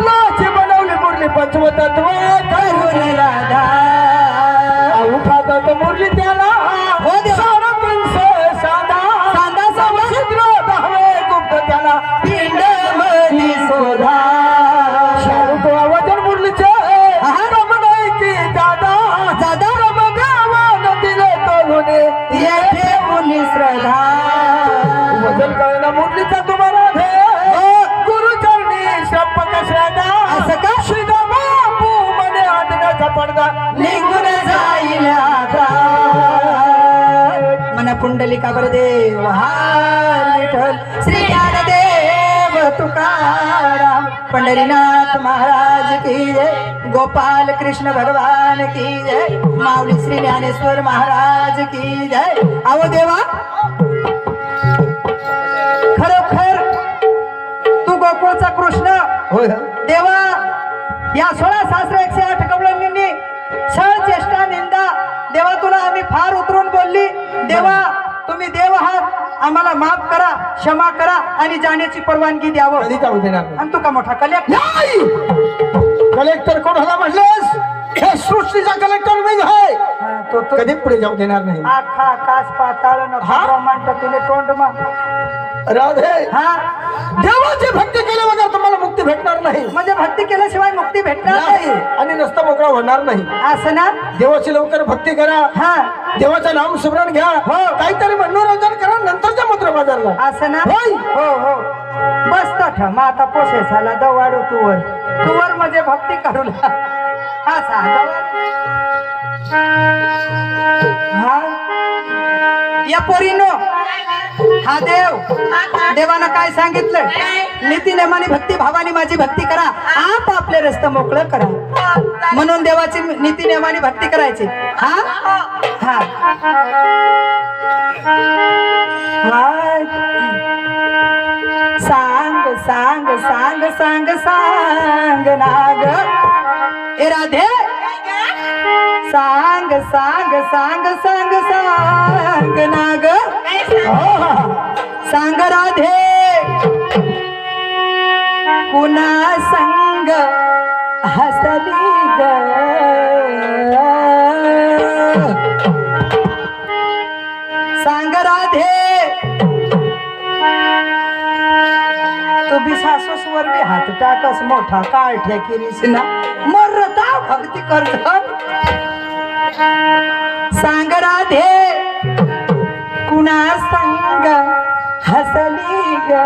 फुलाची बनवली मुरली पंचमतत्व करून राधा. उठातात मुरली त्याला पुंडलिका देव हा विठ्ठल श्री ज्ञानदेव तुकाराम पंढरीनाथ महाराज की जय. गोपाल कृष्ण भगवान की जय. माऊली श्री ज्ञानेश्वर महाराज की जय. अहो देवा. खरोखर तू गोकुळचा कृष्ण. देवा या सोळा सहस्र एकशे आठ देवा तुम्ही देव आहात. आम्हाला माफ करा क्षमा करा आणि जाण्याची परवानगी द्यावं. कधी जाऊ देणार नाही. आणि तू का मोठा कलेक्टर नाही! कलेक्टर कोणाला म्हणलेस? हे सृष्टीचा कलेक्टर मी आहे. तो तो कधी पुढे जाऊ देणार नाही? आखा आकाश पाताळ न हा? ब्रह्मांड तुले तोंड मा राधे! हा? देवाची भक्ती केल्या बघा तुम्हाला मुक्ती भेटणार नाही. म्हणजे भक्ती केल्याशिवाय मुक्ती भेटणार नाही. नाही. आणि रस्ता मोकळा होणार नाही. असं ना? देवाची लवकर भक्ती करा. हा. देवाचं नाम स्मरण घ्या. हो. काहीतरी मनोरंजन करा नंतरच्या मंत्र बाजारला असं ना? होय. हो हो. बसतो ठम आता पोसे झाला. दवाडू तुवर तुवर म्हणजे भक्ती करू ला असा हा? या पोरीनो. हा देव. देवानं काय सांगितलं नीती नेमाने भक्ती भावानी माझी भक्ती करा. आप आपले रस्ते मोकळं करा. म्हणून देवाची नीती नेमाने भक्ती करायची. हा? हा. सांग सांग सांग सांग सांग नाग. ए राधे. सांग सांग सांग सांग सांग नाग. सांग राधे. कुणा संग हसली ग? सांग राधे. तो बी सासूसवर बी हात टाकस मोठा काळ ठेकिरीस ना. मरता भक्ती करत सांग राधे कुणा संग हसली ग?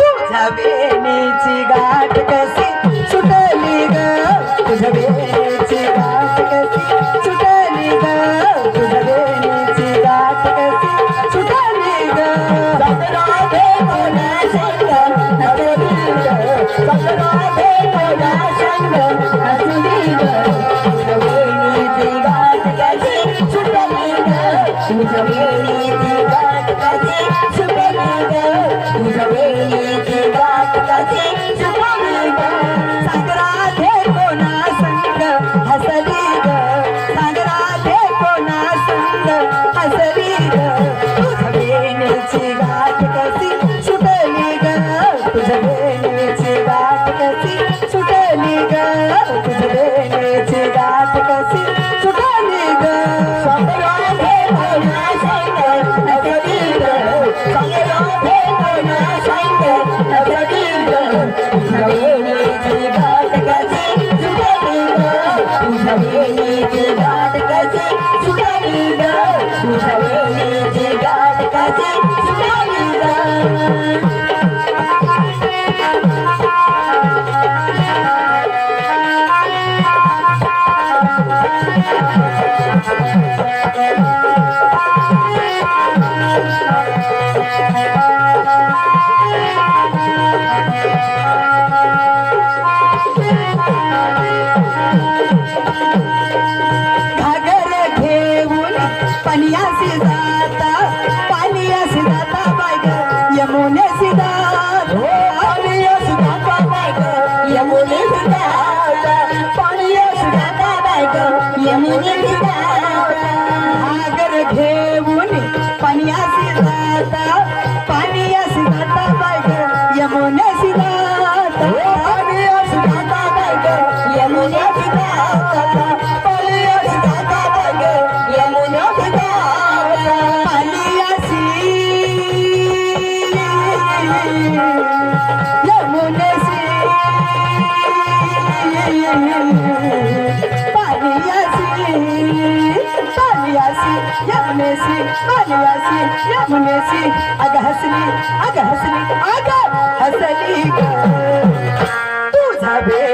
तुझ्या बेनीची गाठ कशी तुझ्या बेनीची गाठ कशी Thank you. पानियासी यमुनेशी पानियासी यमुनेशी अग हसली अग हसली अग हसली ग. तुझा बेणीची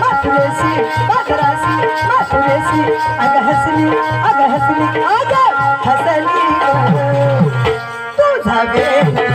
बाजाराशी मथुरेशी बाजाराशी अग हसली अग हसली अग हसली तुझा एका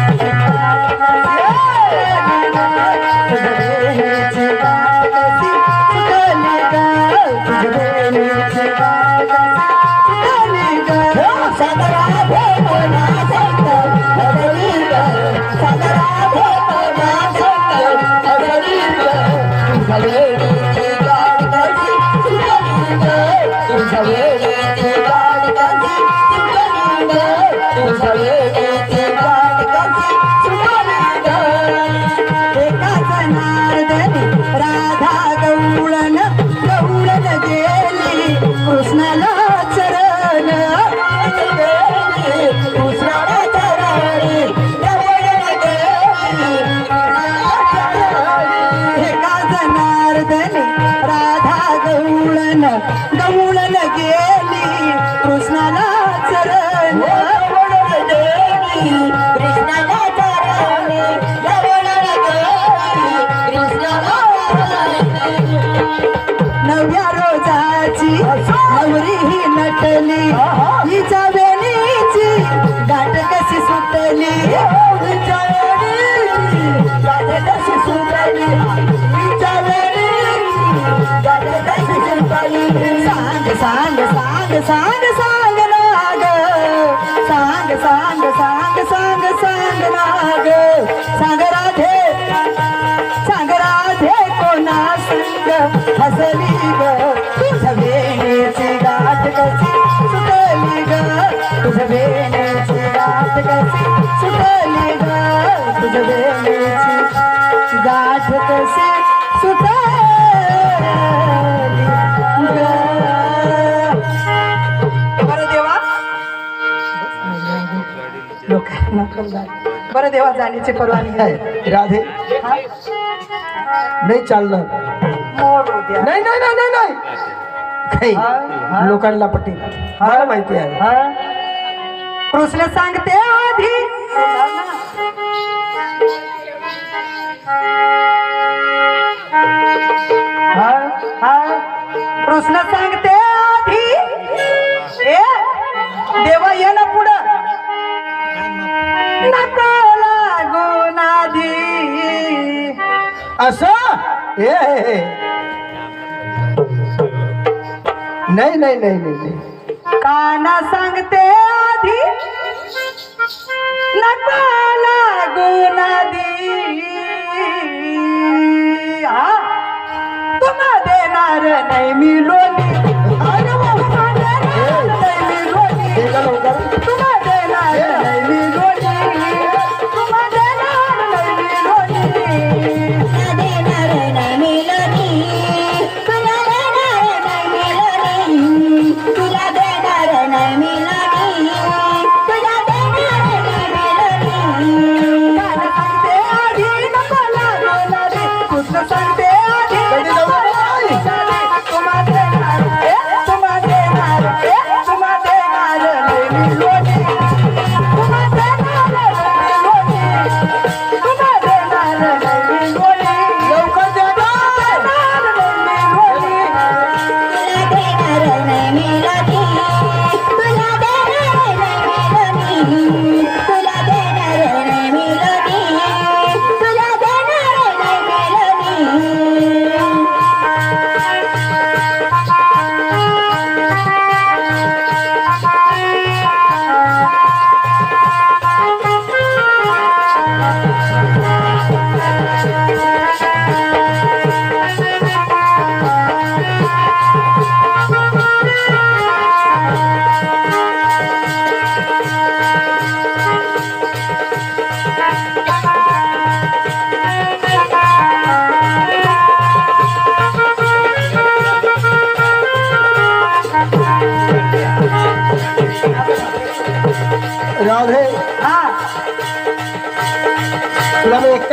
रोजाची नवरी ही नटली. हिच्या वेणीची गाठ कशी सुटली. सांग सांग सांग सांग सांग नाग. सांग सांग सांग सांग सांग नाग. सांग राधे सांग राधे कोणा संग हसली ग. लोकांना कळलं. बरं देवा जाण्याची परवानगी आहे राधे. हा? नाही चालणार. मोड उद्या नाही नाही नाही नाही नाही. काही हा. लोकांना पटेल. मला माहिती आहे. हा? कृष्ण सांगते आधी. हा, हा. कृष्ण सांगते आधी. ए देवा ये ना असं? हे, नाही नाही नाही नाही काना सांगते आधी नको लागून आधी हा? तुम्हा देणार नाही मी लो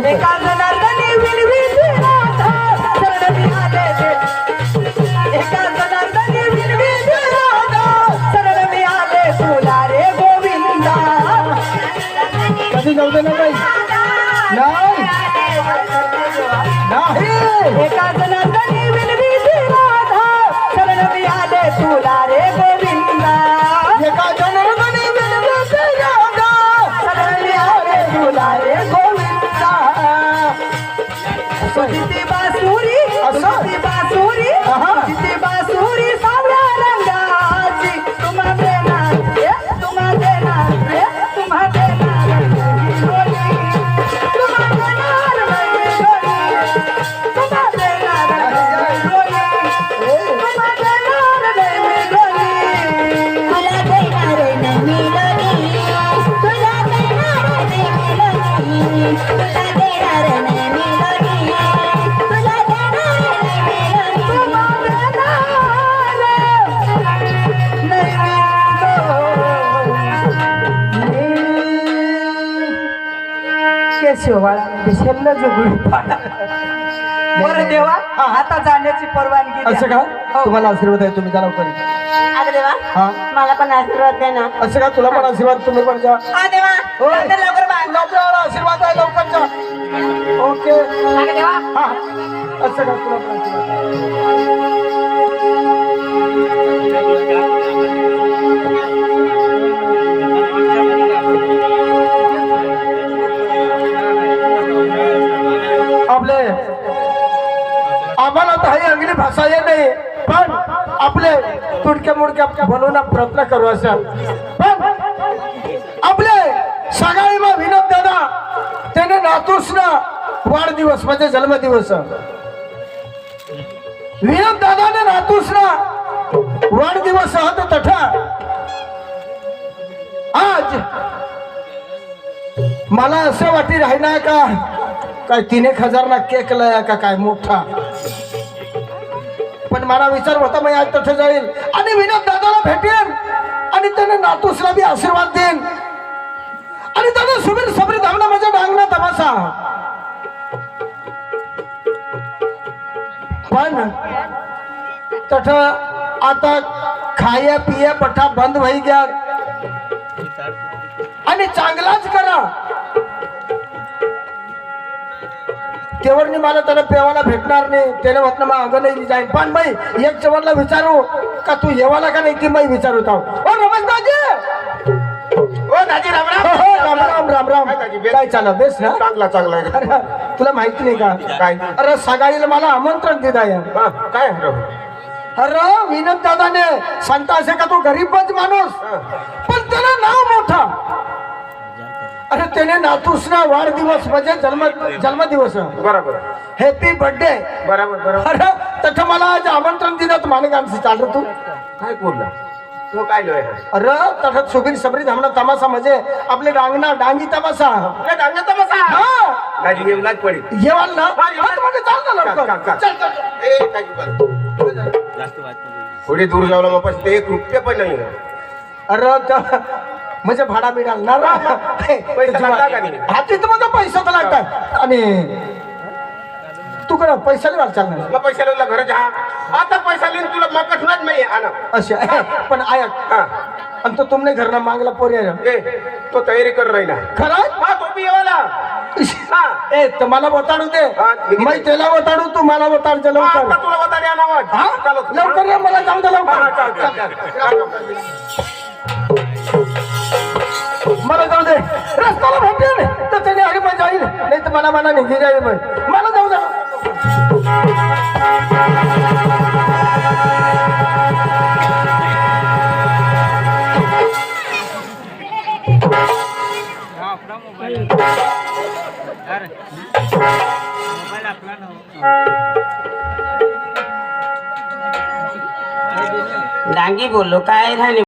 没干 Oh. दिसेल जुगुळी बरं देवा आता जाण्याची परवानगी द्या. असं का? हो. तुम्हाला आशीर्वाद आहे तुम्ही त्याला करी अगं देवा हा? मला पण आशीर्वाद दे ना. असं का? तुला पण आशीर्वाद तुम्ही पण जा. हा देवा होय. लवकर लवकर. लवकर आशीर्वाद आहे लवकर जा. ओके. अगं देवा. हा. असं का? तुला पण आशीर्वाद आहे. बनवून प्रयत्न करू असं पण आपले सकाळी विनोद दादा त्याने नातूस वाढदिवस म्हणजे जन्मदिवस. विनोद दादाने नातूस वाढदिवस होत तठा. आज मला असं वाटी राहिना का? काय तीन एक हजार ना केक लया का? काय मोठा? पण मला विचार होता मी आज तसं जाईल. आणि विनोद दादाला भेटेन. आणि त्याने नातूसला बी आशीर्वाद देईन. आणि त्याने सुबीर सबरी धावला माझ्या डांगला तमासा. पण तठ आता खाया पिया पठा बंद होई गया. आणि चांगलाच करा. तेवढनी मला त्याला पेवाला भेटणार नाही त्याने म्हटलं मग अगं नाही जाईन. पण बाई एक जवानला विचारू का तू येवाला का नाही ती मी विचारू ओ दाजी! ओ दाजी राम हो, हो, राम राम राम राम. काय दाजी, बेस? काय चाललं बेस ना? चांगला चांगला. आहे. अरे, तुला माहिती नाही का? काय? अरे सकाळीला मला आमंत्रण आहे हा, काय? अरे विनोद दादाने सांगता असे का तो गरीबच माणूस? पण त्याला नाव मोठा. अरे त्याने नातूस ना वाढदिवस म्हणजे जन्म जन्मदिवस. बरोबर. हॅपी बर्थडे बरोबर बरोबर. अरे तसं मला आज आमंत्रण दिलं माणगांचं चाललं तू. काय बोलला? तो काय लोय अरे तसं सुबीर सबरी धामणा तमासा म्हणजे आपले डांगना डांगी तमासा. हा. पडेल येवाल ना? हा, म्हणजे चाल ना चाल, चाल, लवकर. चाल. चल, चल, चल. ए. थोडी दूर जाऊ मग पण ते एक रुपये पण नाही. अरे म्हणजे भाडा बिडा ना पैसा लागता का नाही? हाती तर माझा पैसा तर लागतात. आणि तू कडे पैसा नाही वाट चालणार मग पैसा घरात हा आता पैसा लिहून तुला मग कठूनच नाही आणा. असे पण आयक हा. आणि तो तुमने घरना मागला पोरी ए तो तयारी कर राही ना खरं? हा तो बी येवाला. हा. ए तर मला बताडू दे. हा. मी त्याला बताडू तू मला बताड हा, आता तुला आणावं हा? चालो लवकर ये मला जाऊ दे लवकर. रस्त्याला भेटेल तर त्याने अरे मग जाईल नाही तर मला मला निघी जाईल मला जाऊ द्या डांगी बोललो काय राहिले